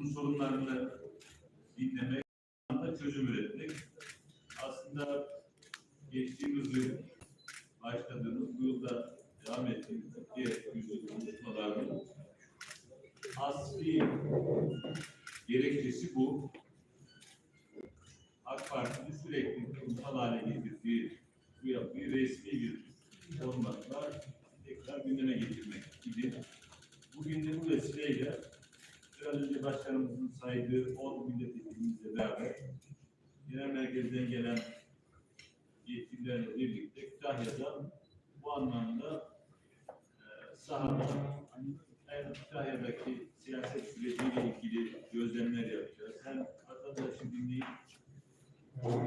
toplumun sorunlarını dinlemek, çözüm üretmek. Aslında geçtiğimiz yıl başladığımız, bu yılda devam ettiğimiz Türkiye yüzyıl konuşmalarının asli gerekçesi bu. AK Parti'nin sürekli kurumsal hale getirdiği bu yapıyı resmi bir formatla tekrar gündeme getirmek idi. Bugün de bu vesileyle biraz önce başkanımızın saydığı 10 milletvekilimizle beraber genel merkezden gelen yetkililerle birlikte Kütahya'da bu anlamda e, sahada hem Kütahya'daki siyaset süreciyle ilgili gözlemler yapacağız. Hem vatandaşı dinleyip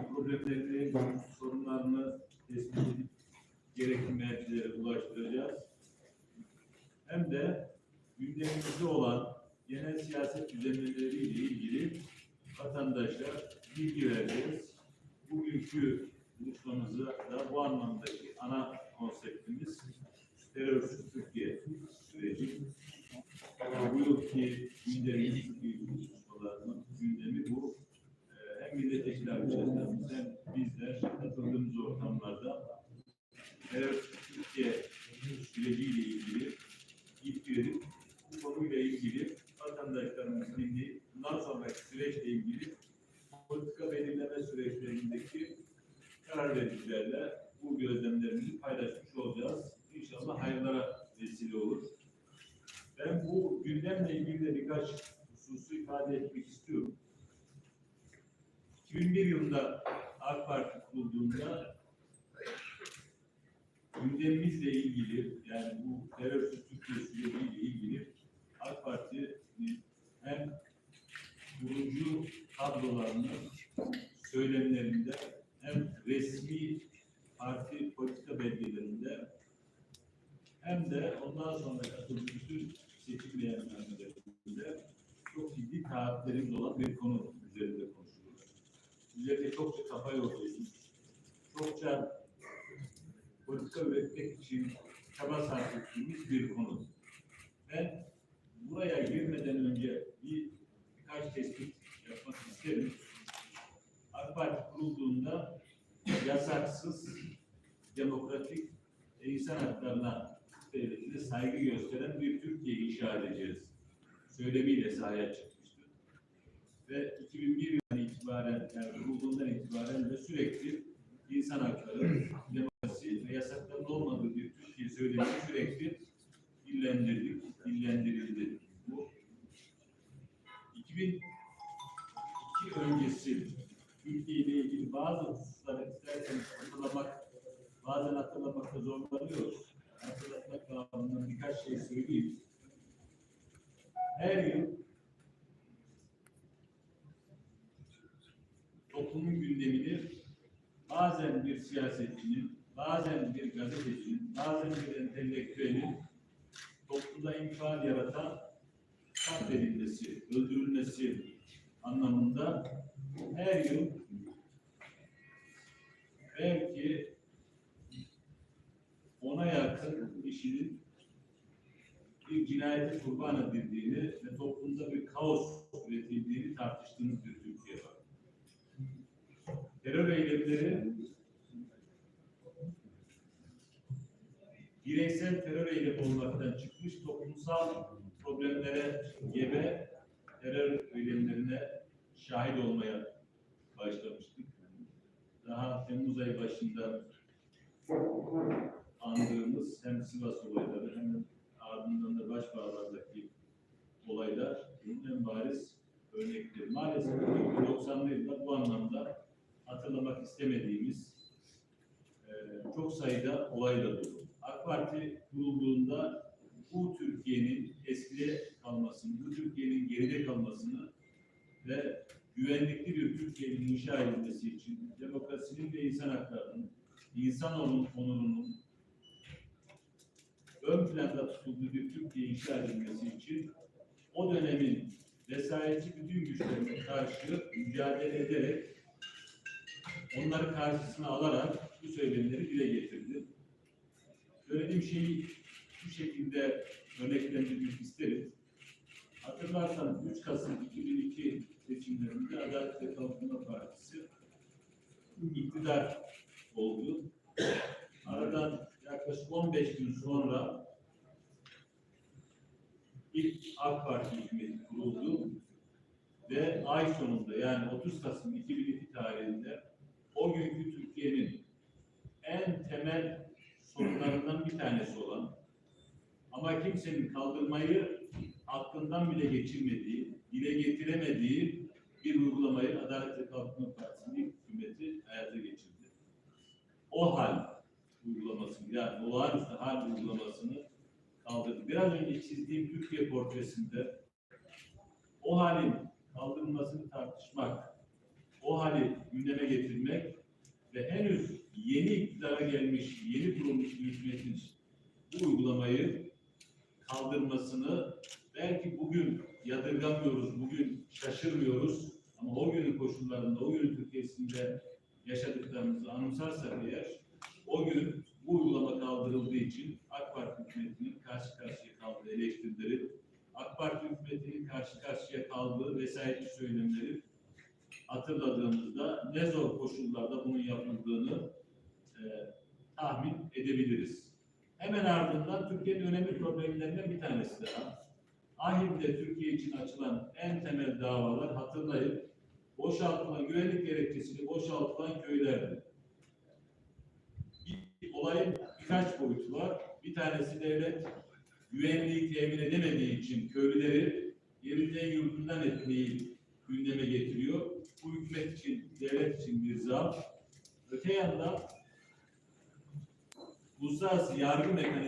problemlerini, sorunlarını tespit edip gerekli mercilere ulaştıracağız. Hem de gündemimizde olan genel siyaset düzenlemeleriyle ilgili vatandaşa bilgi vereceğiz. Bugünkü buluşmamızda da bu anlamdaki ana konseptimiz terörsüz Türkiye süreci. Bu yılki gündemimiz, gündemi bu. Ee, Hem milletvekili arkadaşlarımız hem bizler katıldığımız ortamlarda terörsüz Türkiye süreciyle ilgili ilk verip bu konuyla ilgili vatandaşlarımız dinleyip bundan sonraki süreçle ilgili politika belirleme süreçlerindeki karar vericilerle bu gözlemlerimizi paylaşmış olacağız. İnşallah hayırlara vesile olur. Ben bu gündemle ilgili de birkaç hususu ifade etmek istiyorum. 2001 yılında AK Parti kurulduğunda gündemimizle ilgili yani bu terörsüz Türkiye süreciyle ilgili AK Parti'nin hem kurucu kadrolarının söylemlerinde hem resmi parti politika belgelerinde hem de ondan sonra katıldığı bütün seçim çok ciddi taahhütlerimiz olan bir konu üzerinde konuşuyoruz. Üzerinde çokça kafa yoruyoruz. Çokça politika üretmek için çaba sarf ettiğimiz bir konu. Ben buraya girmeden önce bir birkaç tespit yapmak isterim. AK Parti kurulduğunda yasaksız, demokratik insan haklarına devletine saygı gösteren bir Türkiye inşa edeceğiz. Söylemiyle sahaya çıkmıştı. Ve 2001 yılından itibaren, yani kurulduğundan itibaren de sürekli insan hakları, demokrasi ve yasakların olmadığı bir Türkiye söylemi sürekli dillendirdik, dillendirildi. Bu 2002 öncesi Türkiye ile ilgili bazı hususları isterseniz hatırlamak, bazen hatırlamakta zorlanıyoruz. Babından birkaç şey söyleyeyim. Her yıl toplumun gündemini bazen bir siyasetçinin, bazen bir gazetecinin, bazen bir entelektüelin toplumda infial yaratan katledilmesi, öldürülmesi anlamında her yıl belki ona yakın kişinin bir cinayete kurban edildiğini ve toplumda bir kaos üretildiğini tartıştığımız bir Türkiye var. Terör eylemleri bireysel terör eylemi olmaktan çıkmış toplumsal problemlere gebe terör eylemlerine şahit olmaya başlamıştık. Daha Temmuz ayı başında andığımız hem Sivas olayları hem ardından da Başbağlar'daki olaylar bunun en bariz örnekleri. Maalesef 90'lı yıllar bu anlamda hatırlamak istemediğimiz e, çok sayıda olayla dolu. AK Parti kurulduğunda bu Türkiye'nin eskide kalmasını, bu Türkiye'nin geride kalmasını ve güvenlikli bir Türkiye'nin inşa edilmesi için demokrasinin ve insan haklarının, insanoğlunun onurunun ön planda tutulduğu bir Türkiye inşa edilmesi için o dönemin vesayetçi bütün güçlerine karşı mücadele ederek onları karşısına alarak bu söylemleri dile getirdi. Söylediğim şeyi şu şekilde örneklendirmek isterim. Hatırlarsanız 3 Kasım 2002 seçimlerinde Adalet ve Kalkınma Partisi iktidar oldu. Aradan yaklaşık 15 gün sonra ilk AK Parti hükümeti kuruldu ve ay sonunda yani 30 Kasım 2002 tarihinde o günkü Türkiye'nin en temel sorunlarından bir tanesi olan ama kimsenin kaldırmayı aklından bile geçirmediği, dile getiremediği bir uygulamayı Adalet ve Kalkınma Partisi'nin hükümeti hayata geçirdi. O hal uygulamasını yani olağanüstü hal uygulamasını kaldırdı. Biraz önce çizdiğim Türkiye portresinde o halin kaldırılmasını tartışmak, o hali gündeme getirmek ve henüz yeni iktidara gelmiş, yeni kurulmuş bir hükümetin bu uygulamayı kaldırmasını belki bugün yadırgamıyoruz, bugün şaşırmıyoruz ama o günün koşullarında, o günün Türkiye'sinde yaşadıklarımızı anımsarsak eğer, o gün bu uygulama kaldırıldığı için AK Parti hükümetinin karşı karşıya kaldığı eleştirileri, AK Parti hükümetinin karşı karşıya kaldığı vesayetçi söylemleri hatırladığımızda ne zor koşullarda bunun yapıldığını e, tahmin edebiliriz. Hemen ardından Türkiye'nin önemli problemlerinden bir tanesi daha. Ahim'de Türkiye için açılan en temel davalar hatırlayın boşaltılan güvenlik gerekçesiyle boşaltılan köylerdi. Olayın birkaç boyutu var. Bir tanesi devlet güvenliği temin edemediği için köylüleri yerinden yurdundan etmeyi gündeme getiriyor. Bu hükümet için, devlet için bir zaaf. Öte yandan uluslararası yargı mekanizması